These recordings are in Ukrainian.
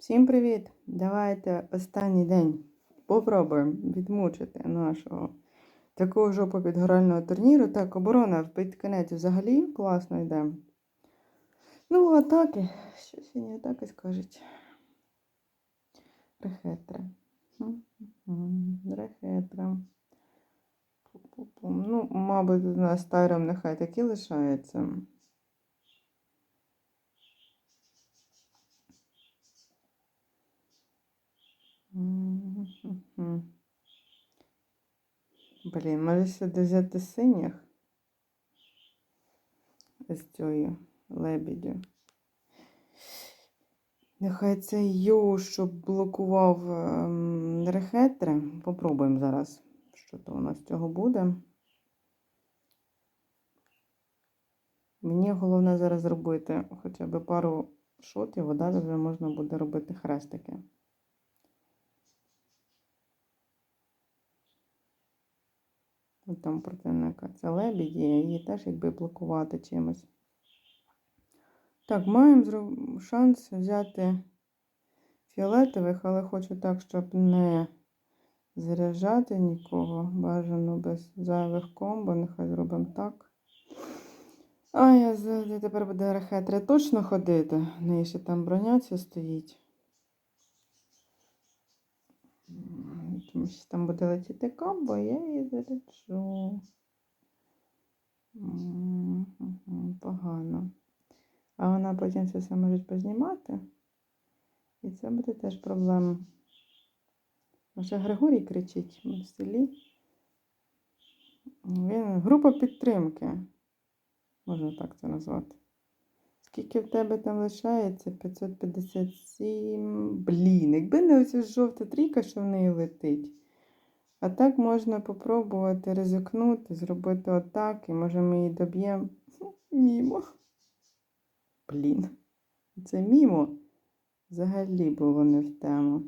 Всім привіт! Давайте останній день попробуємо відмучити нашого такого жопу підгорального турніру. Так, оборона в підконець взагалі класно йде. Ну, атаки. Що сьогодні атаки скажуть? Рехетра. Рехетра. Ну, мабуть, у нас тайром нехай такі лишається. Блін, може сюди взяти синіх з цією лебідю. Нехай це йоу, щоб блокував ем, рехетри. Попробуємо зараз, що то у нас з цього буде. Мені головне зараз зробити хоча б пару шотів, а далі вже можна буде робити хрестики. Там противника це лебіді, її теж якби блокувати чимось. Так, маємо шанс взяти фіолетових, але хочу так, щоб не заряджати нікого. Бажано без зайвих комбо, нехай зробимо так. А я тепер буде рехетри точно ходити. В неї ще там броня ця стоїть. Тому що там буде летіти комбо, я її заряджу. Погано. А вона потім це все може познімати. І це буде теж проблема. Вже Григорій кричить в селі. Він група підтримки. Можна так це назвати. Скільки в тебе там лишається? 557. Блін, якби не оця жовта трійка, що в неї летить. А так можна попробувати ризикнути, зробити отак, і може ми її доб'ємо мімо. Блін, це мімо взагалі було не в тему.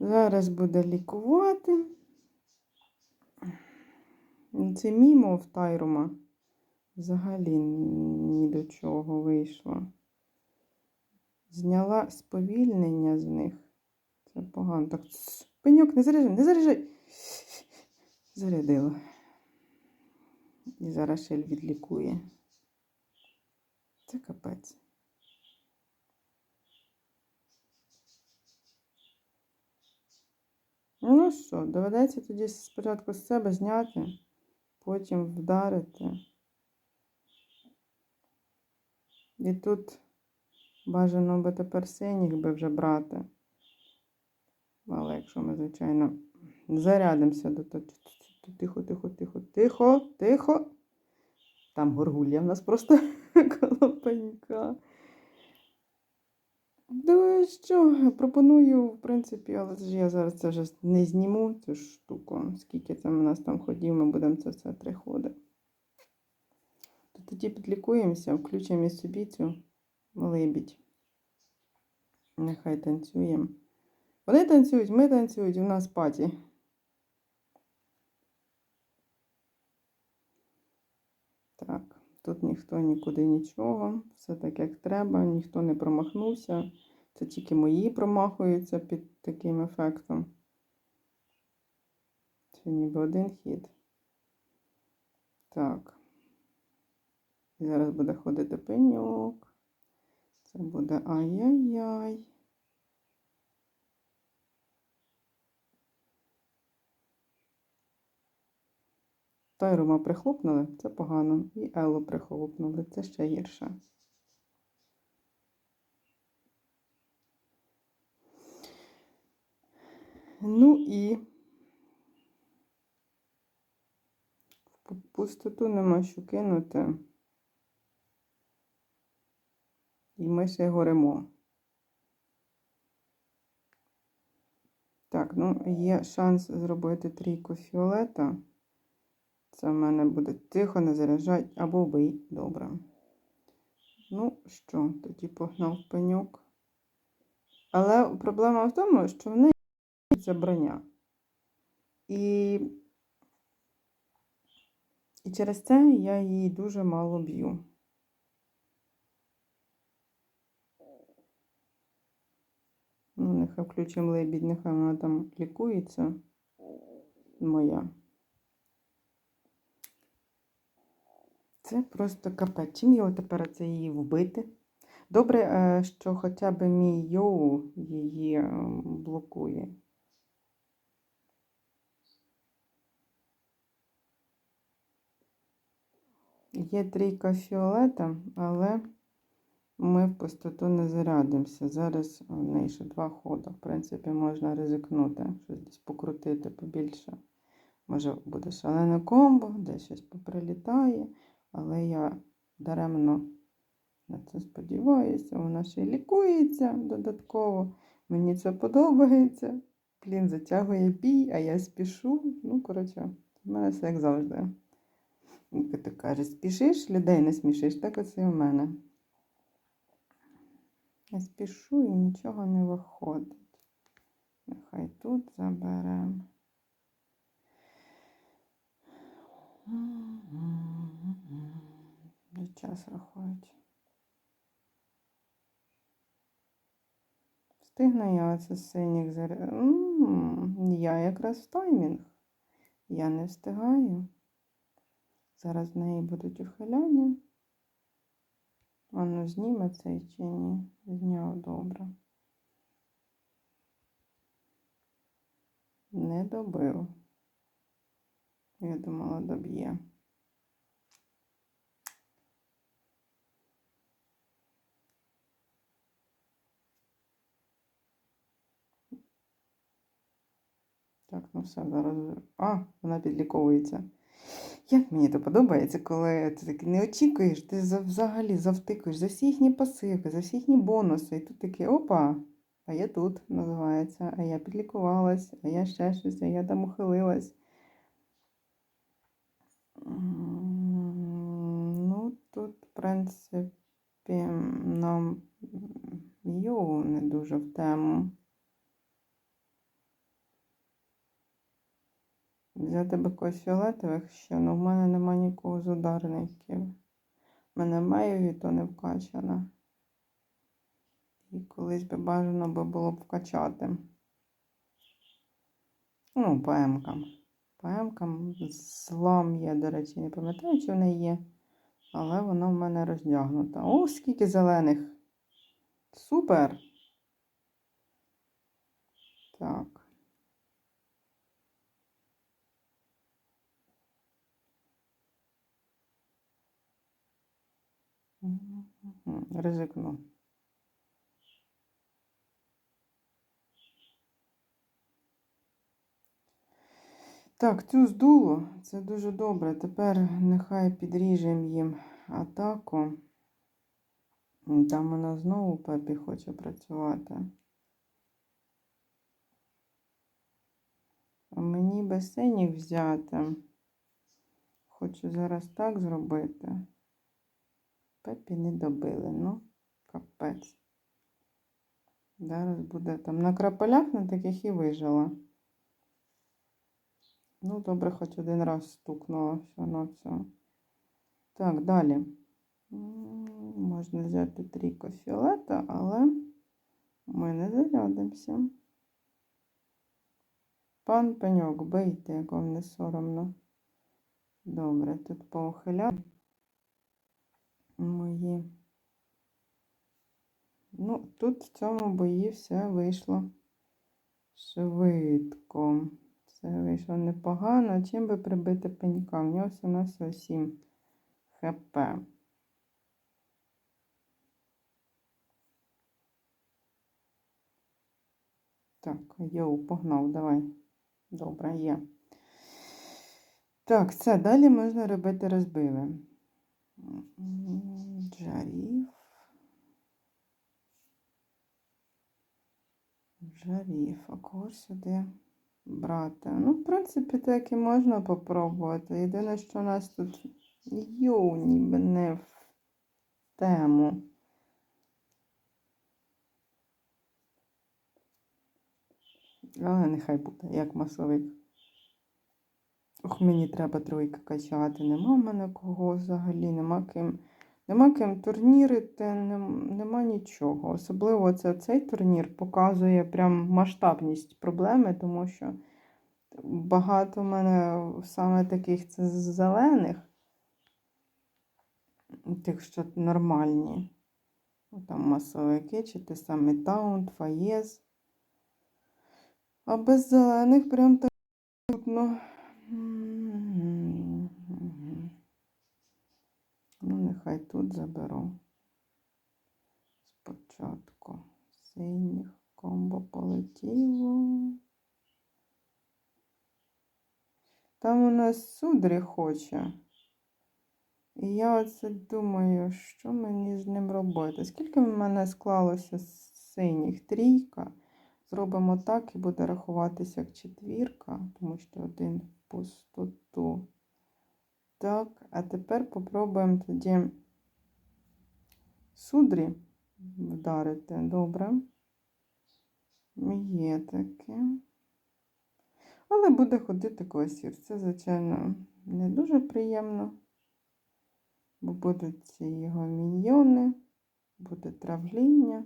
Зараз буде лікувати. Це мімо в Тайрума взагалі ні до чого вийшло. Зняла сповільнення з них. Це погано. Так, пеньок, не заряджай, не заряджай. Зарядила. І зараз Шель відлікує. Це капець. Ну що, доведеться тоді спочатку з себе зняти, потім вдарити. І тут бажано би тепер синіх би вже брати. Але якщо ми, звичайно, зарядимося до того. Тихо, тихо, тихо, тихо, тихо. Там горгулья в нас просто коло пенька. Ну що, пропоную, в принципі, але ж я зараз це вже не зніму цю штуку. Скільки там у нас там ходів, ми будемо це все три ходи. То тоді підлікуємося, включимо собі цю лебідь. Нехай танцюємо. Вони танцюють, ми танцюють, у нас паті. Так, тут ніхто нікуди нічого, все так, як треба, ніхто не промахнувся. Це тільки мої промахуються під таким ефектом. Це ніби один хід. Так. Зараз буде ходити пеньок. Це буде ай-яй-яй. Тайрума прихлопнули, це погано. І Еллу прихлопнули, це ще гірше. Ну і пустоту нема що кинути. І ми ще горемо. Так, ну є шанс зробити трійку фіолета. Це в мене буде тихо, не заряджай або вбий. Добре. Ну що, тоді погнав пеньок. Але проблема в тому, що в неї ця броня. І, і через це я її дуже мало б'ю. Ну, нехай включимо лебідь, нехай вона там лікується. Моя. Це просто капець. Чим його тепер це її вбити? Добре, е, що хоча б мій йоу її е, блокує. Є трійка фіолета, але ми в пустоту не зарядимося. Зараз у неї ще два ходи. В принципі, можна ризикнути, щось десь покрутити побільше. Може, буде шалене комбо, десь щось поприлітає, але я даремно на це сподіваюся. Вона ще й лікується додатково. Мені це подобається. Блін, затягує бій, а я спішу. Ну, коротше, в мене все як завжди. Як ти кажеш, спішиш, людей не смішиш, так оце і в мене. Я спішу і нічого не виходить. Нехай тут заберемо. Час рахують. Встигну я оце синіх заряд. Я якраз в таймінг. Я не встигаю. Зараз в неї будуть ухиляння. Воно зніме цей чи ні? Зняв добре. Не добив. Я думала, доб'є. Так, ну все, зараз. А, вона підліковується. Як мені то подобається, коли ти так не очікуєш, ти взагалі завтикуєш за всі їхні пасивки, за всі їхні бонуси. І тут такий опа, а я тут називається, а я підлікувалась, а я ще щось, а я там ухилилась. Ну, тут, в принципі, нам йоу не дуже в тему. Взяти би когось фіолетових ще, ну в мене нема нікого з ударників. У мене Мейві, то не вкачана. І колись би бажано би було б вкачати. Ну, ПМкам. ПМкам злам є, до речі, не пам'ятаю, чи в неї є. Але вона в мене роздягнута. О, скільки зелених! Супер! Так. Ризикну. Так, цю здуло. Це дуже добре. Тепер нехай підріжемо їм атаку. Там вона знову Пепі хоче працювати. А мені би синіх взяти. Хочу зараз так зробити. Пепі не добили, ну, капець. Зараз буде там на крапелях на таких і вижила. Ну, добре, хоч один раз стукнула все на все. Так, далі. Можна взяти трійко фіолета, але ми не зарядимося. Пан пеньок, бийте, як вам не соромно. Добре, тут поухиляю мої. Ну, тут в цьому бої все вийшло швидко. Все вийшло непогано. Чим би прибити пенька? В нього все на 7 хп. Так, йоу, погнав, давай. Добре, є. Так, все, далі можна робити розбиви. М, Жарів. А кого сюди брати? Ну, в принципі, так і можна попробувати. Єдине, що у нас тут йоу, ніби не в тему. Але нехай буде, як масовик. Ох, мені треба тройки качати. Нема в мене кого взагалі, нема ким Нема ким турнірити, нема нічого. Особливо це цей турнір показує прям масштабність проблеми, тому що багато в мене саме таких це зелених, тих, що нормальні. Ну, Там масовики, чи те саме таунт, фаєз. А без зелених прям так трудно. Ну, нехай тут заберу. Спочатку синіх комбо полетіло. Там у нас судрі хоче. І я оце думаю, що мені з ним робити. Скільки в мене склалося синіх? Трійка. Зробимо так і буде рахуватися як четвірка, тому що один пустоту. Так, а тепер попробуємо тоді судрі вдарити. Добре. Є таке. Але буде ходити квасір. Це, звичайно, не дуже приємно. Бо будуть ці його міньйони, буде травління.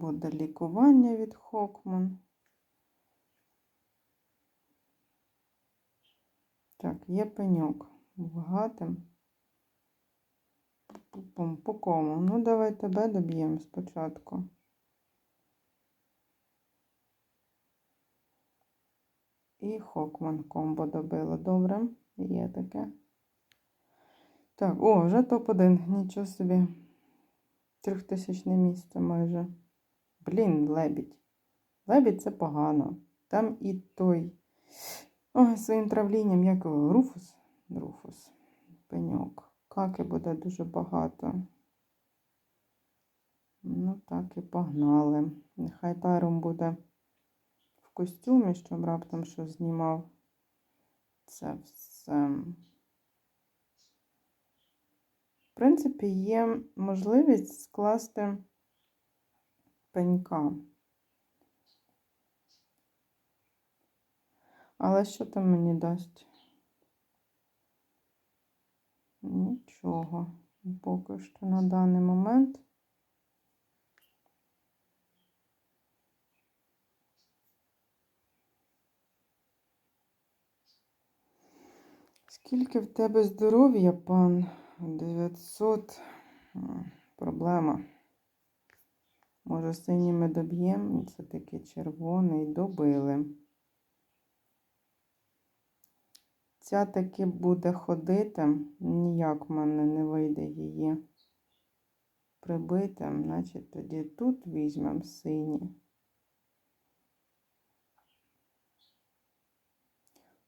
Буде лікування від Хокман. Так, є пеньок. Вгатим. По кому? Ну, давай тебе доб'ємо спочатку. І Хокман комбо добило. Добре, є таке. Так, о, вже топ-1. Нічого собі. Трьохтисячне місце майже. Блін, лебідь. Лебідь це погано. Там і той. Ой, своїм травлінням, як Руфус? Руфус. Пеньок. Каки буде дуже багато. Ну, так і погнали. Нехай Тайром буде в костюмі, щоб раптом що знімав. Це все. В принципі, є можливість скласти пенька. Але що там мені дасть? Нічого. Поки що на даний момент. Скільки в тебе здоров'я, пан? 900. Проблема. Може, синій ми доб'ємо? Це такий червоний. Добили. Ця таки буде ходити. Ніяк в мене не вийде її прибити. Значить, тоді тут візьмемо сині.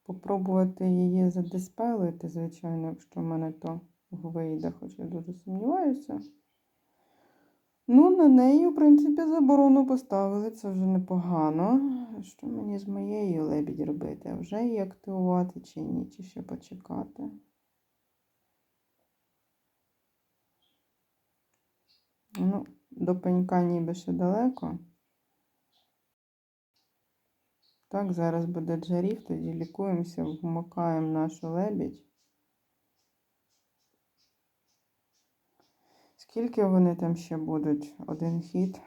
Попробувати її задиспелити, звичайно, якщо в мене то вийде, хоч я дуже сумніваюся. Ну, на неї, в принципі, заборону поставили, це вже непогано. Що мені з моєю лебідь робити? Вже її активувати чи ні, чи ще почекати? Ну, до пенька ніби ще далеко. Так, зараз буде джарів, тоді лікуємося, вмикаємо нашу лебідь. Скільки вони там ще будуть? Один хід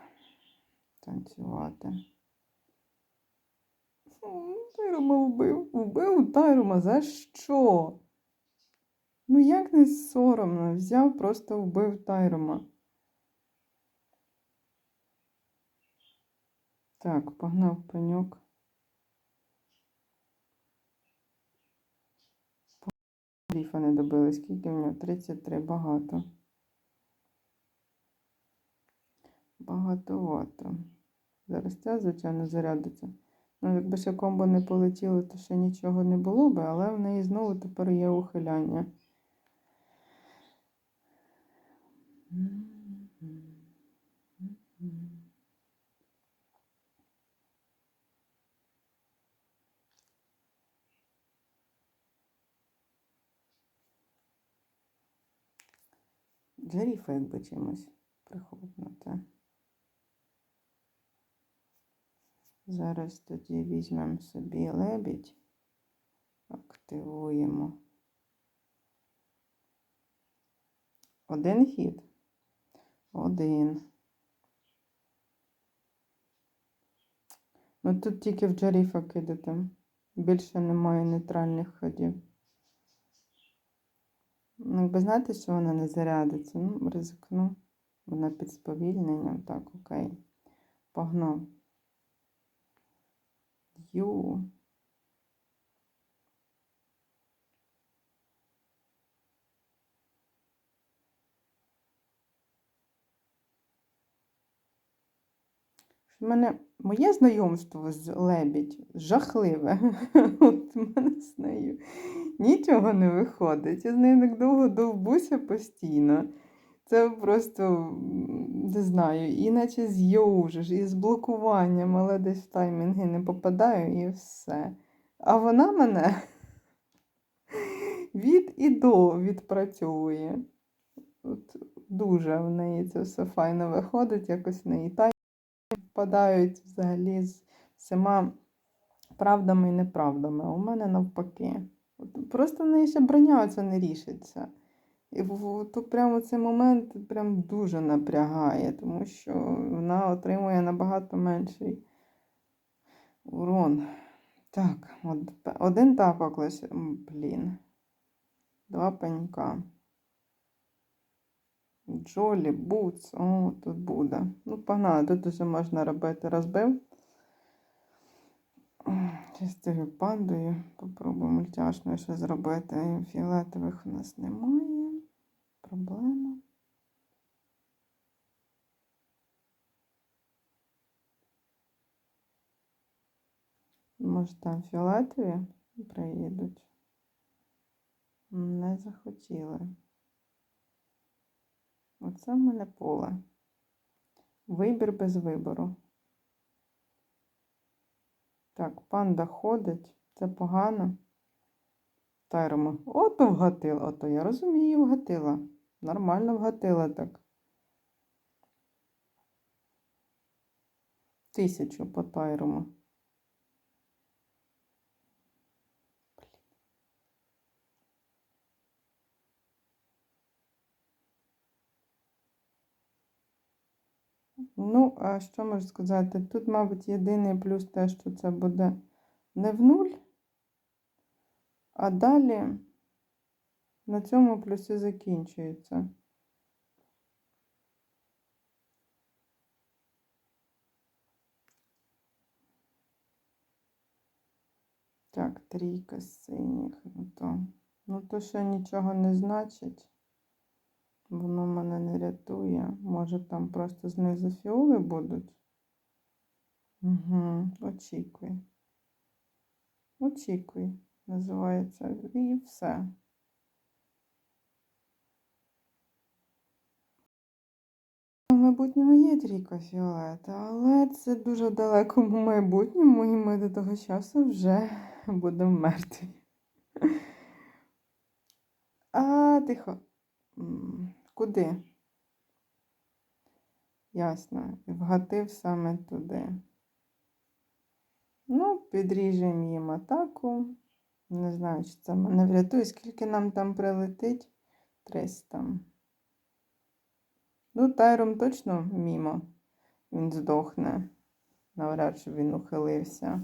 танцювати. Тайрома вбив. Вбив Тайрома. За що? Ну як не соромно? Взяв, просто вбив Тайрома. Так, погнав пеньок. Ліфа не добили. Скільки в нього? 33. Багато. Багатовато. Зараз ця, звичайно, зарядиться. Ну, якби ще комбо не полетіло, то ще нічого не було би, але в неї знову тепер є ухиляння. Джеріфа якби чимось прихопнути. Зараз тоді візьмемо собі лебідь. Активуємо. Один хід. Один. Ну тут тільки в Джаріфа кидати. Більше немає нейтральних ходів. Ну, якби знаєте, що вона не зарядиться. Ну, ризикну. Вона під сповільненням. Так, окей. Погнав. Ю. У мене моє знайомство з лебідь жахливе. От у мене з нею нічого не виходить. Я з нею так довго довбуся постійно. Це просто не знаю, іначе з'їжджиш, і з блокуванням, але десь в таймінги не попадаю і все. А вона мене від і до відпрацьовує. От дуже в неї це все файно виходить, якось в неї таймінги впадають взагалі з всіма правдами і неправдами. У мене навпаки. От Просто в неї ще броня це не рішиться. І то прямо цей момент прям дуже напрягає, тому що вона отримує набагато менший урон. Так, один тапок лише. Блін. Два пенька. Джолі, Бутс, о, тут буде. Ну, погнали, тут уже можна робити розбив. Чистою пандою. Попробую мультяшною ще зробити. Фіолетових у нас немає. Проблема. Може там фіолетові приїдуть? Не захотіли. Оце в мене поле. Вибір без вибору. Так, панда ходить. Це погано. Тайрома. Ото вгатила. Ото я розумію, вгатила. Нормально вгатила так. Тисячу по тайрому. Ну, а що можу сказати? Тут, мабуть, єдиний плюс те, що це буде не в нуль, а далі на цьому плюси закінчуються. Так, трійка синіх. Ну то, ну то ще нічого не значить. Воно мене не рятує. Може там просто знизу фіоли будуть? Угу, очікуй. Очікуй, називається. І все. В майбутньому є трійка фіолета, але це дуже далекому майбутньому, і ми до того часу вже будемо мертві. А, тихо. Куди? Ясно. Вгатив саме туди. Ну, підріжемо їм атаку. Не знаю, чи це мене врятує. Скільки нам там прилетить? 300. Ну, Тайром точно мімо. Він здохне. Навряд чи він ухилився.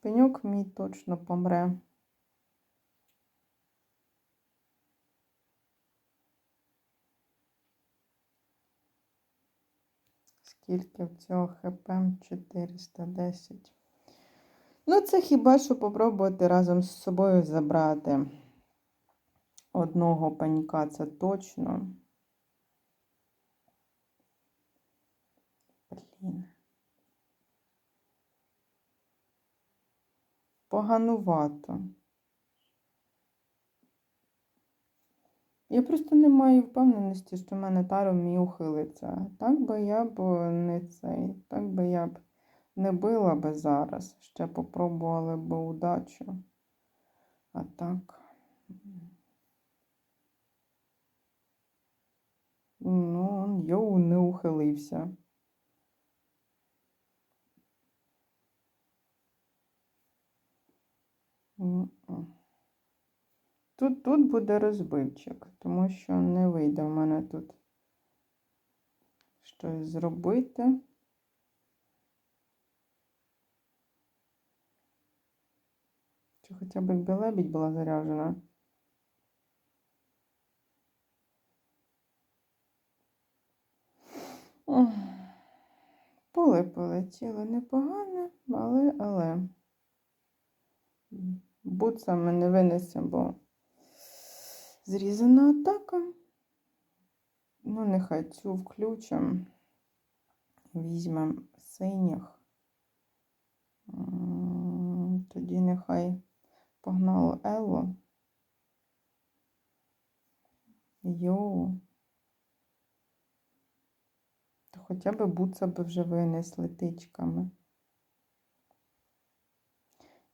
Пеньок мій точно помре. Скільки в цього хп? 410. Ну, це хіба що попробувати разом з собою забрати одного панька, це точно. Блін. Поганувато. Я просто не маю впевненості, що в мене таро мій ухилиться. Так би я б не цей, так би я б не била би зараз. Ще попробували б удачу. А так. Ну, йоу, не ухилився. Тут, тут буде розбивчик, тому що не вийде в мене тут щось зробити. Чи хоча б якби лебідь була заряджена. Поле полетіло непогане, але, але. Буца ми не винесемо, бо зрізана атака. Ну, нехай цю включимо. Візьмемо синіх. Тоді нехай погнало Елло. Йоу. То хоча б буца би вже винесли тичками.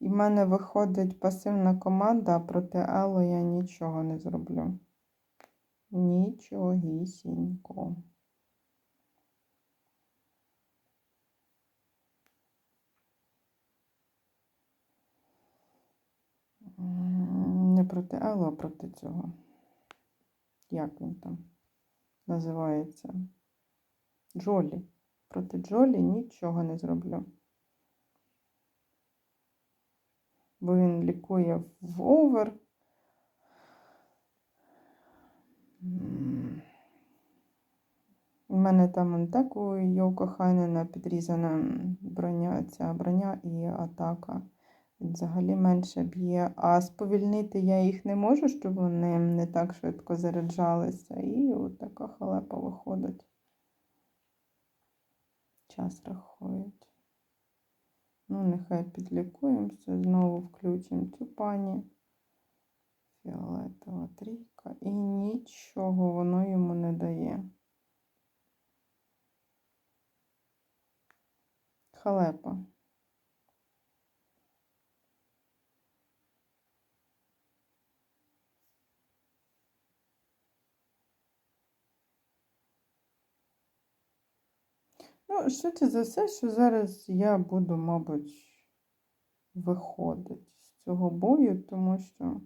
І в мене виходить пасивна команда, а проти Елло я нічого не зроблю. Нічогісінько. Не проти Елло, а проти цього. Як він там називається? Джолі. Проти Джолі нічого не зроблю. Бо він лікує в овер. У мене там так у Йоко Хайнена підрізана броня, ця броня і атака. Він взагалі менше б'є. А сповільнити я їх не можу, щоб вони не так швидко заряджалися. І от така халепа виходить. Час рахують. Ну, нехай підлікуємося, знову включимо цю пані. Фіолетова трійка. І нічого воно йому не дає. Халепа. Ну, швидше за все, що зараз я буду, мабуть, виходити з цього бою, тому що.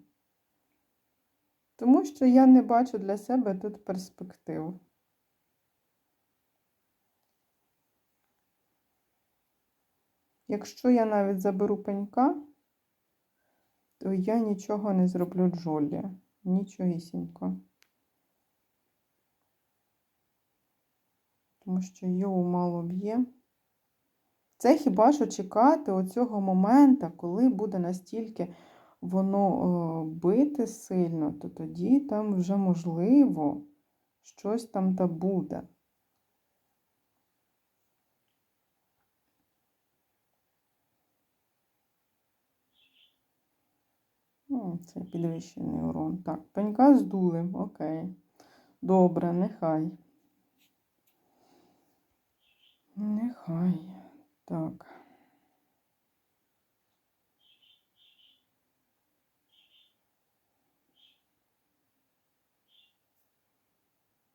Тому що я не бачу для себе тут перспектив. Якщо я навіть заберу пенька, то я нічого не зроблю Джолі. Нічогісінько. Тому що йоу мало б'є. Це хіба що чекати оцього моменту, коли буде настільки воно е, бити сильно, то тоді там вже можливо щось там та буде. Це підвищений урон. Так, пенька здули, окей. Добре, нехай. Нехай. Так.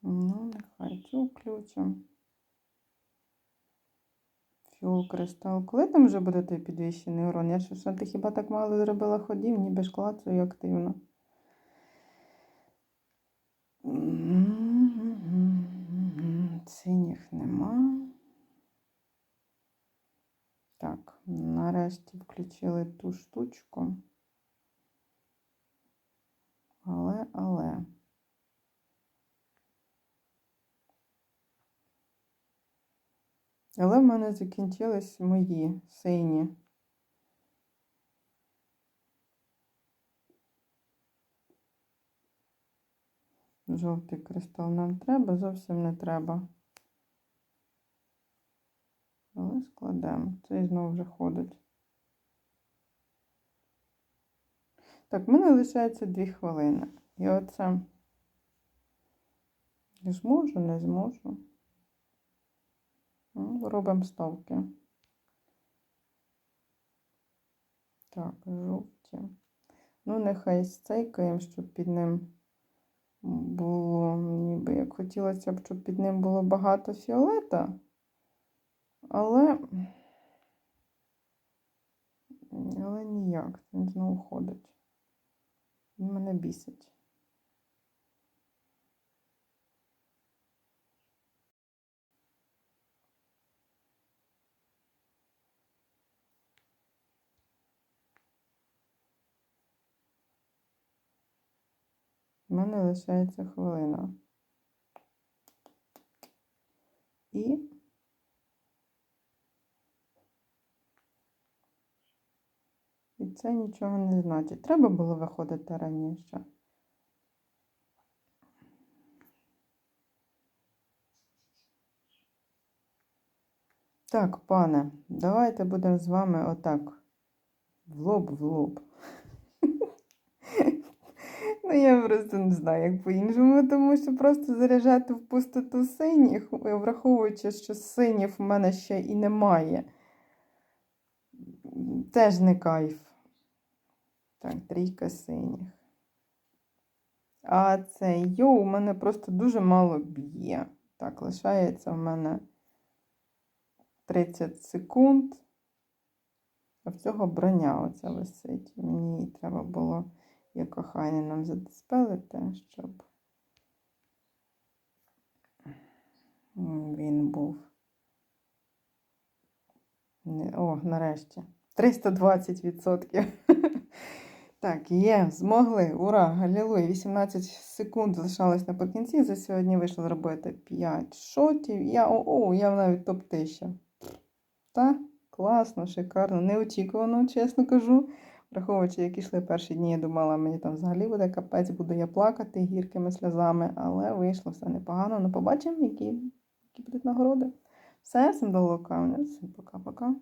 Ну, нехай цю включимо. Фіол кристал. Коли там вже буде той підвищений урон? Я що ти хіба так мало зробила ходів, ніби ж клацаю активно. Синіх нема. Так, нарешті включили ту штучку. Але, але. Але в мене закінчились мої сині. Жовтий кристал нам треба, зовсім не треба. Але складемо. Цей знову вже ходить. Так, в мене лишається 2 хвилини. І оце зможу, не зможу. Ну, Робимо ставки. Так, жовті. Ну, нехай стейкаємо, щоб під ним було, ніби як хотілося б, щоб під ним було багато фіолета. Але, але ніяк, він знову ходить. Він мене бісить. У мене лишається хвилина. І І це нічого не значить. Треба було виходити раніше. Так, пане, давайте будемо з вами отак. В лоб в лоб. Ну, я просто не знаю, як по-іншому, тому що просто заряджати в пустоту синіх, враховуючи, що синів в мене ще і немає. Теж не кайф. Так, трійка синіх. А цей йоу у мене просто дуже мало б'є. Так, лишається в мене 30 секунд. А в цього броня оця висить. Мені її треба було як кохання нам задиспелити, щоб він був. О, нарешті. 320%. Так, є, змогли. Ура! Галілуя! 18 секунд залишалось наприкінці. За сьогодні вийшло зробити 5 шотів. Я, о, о, я навіть топ-1000. Та, класно, шикарно. Неочікувано, чесно кажу. Враховуючи, як ішли перші дні, я думала, мені там взагалі буде капець, буду я плакати гіркими сльозами, але вийшло все непогано. Ну, побачимо, які, які будуть нагороди. Все, всім до локавня. Всім пока-пока.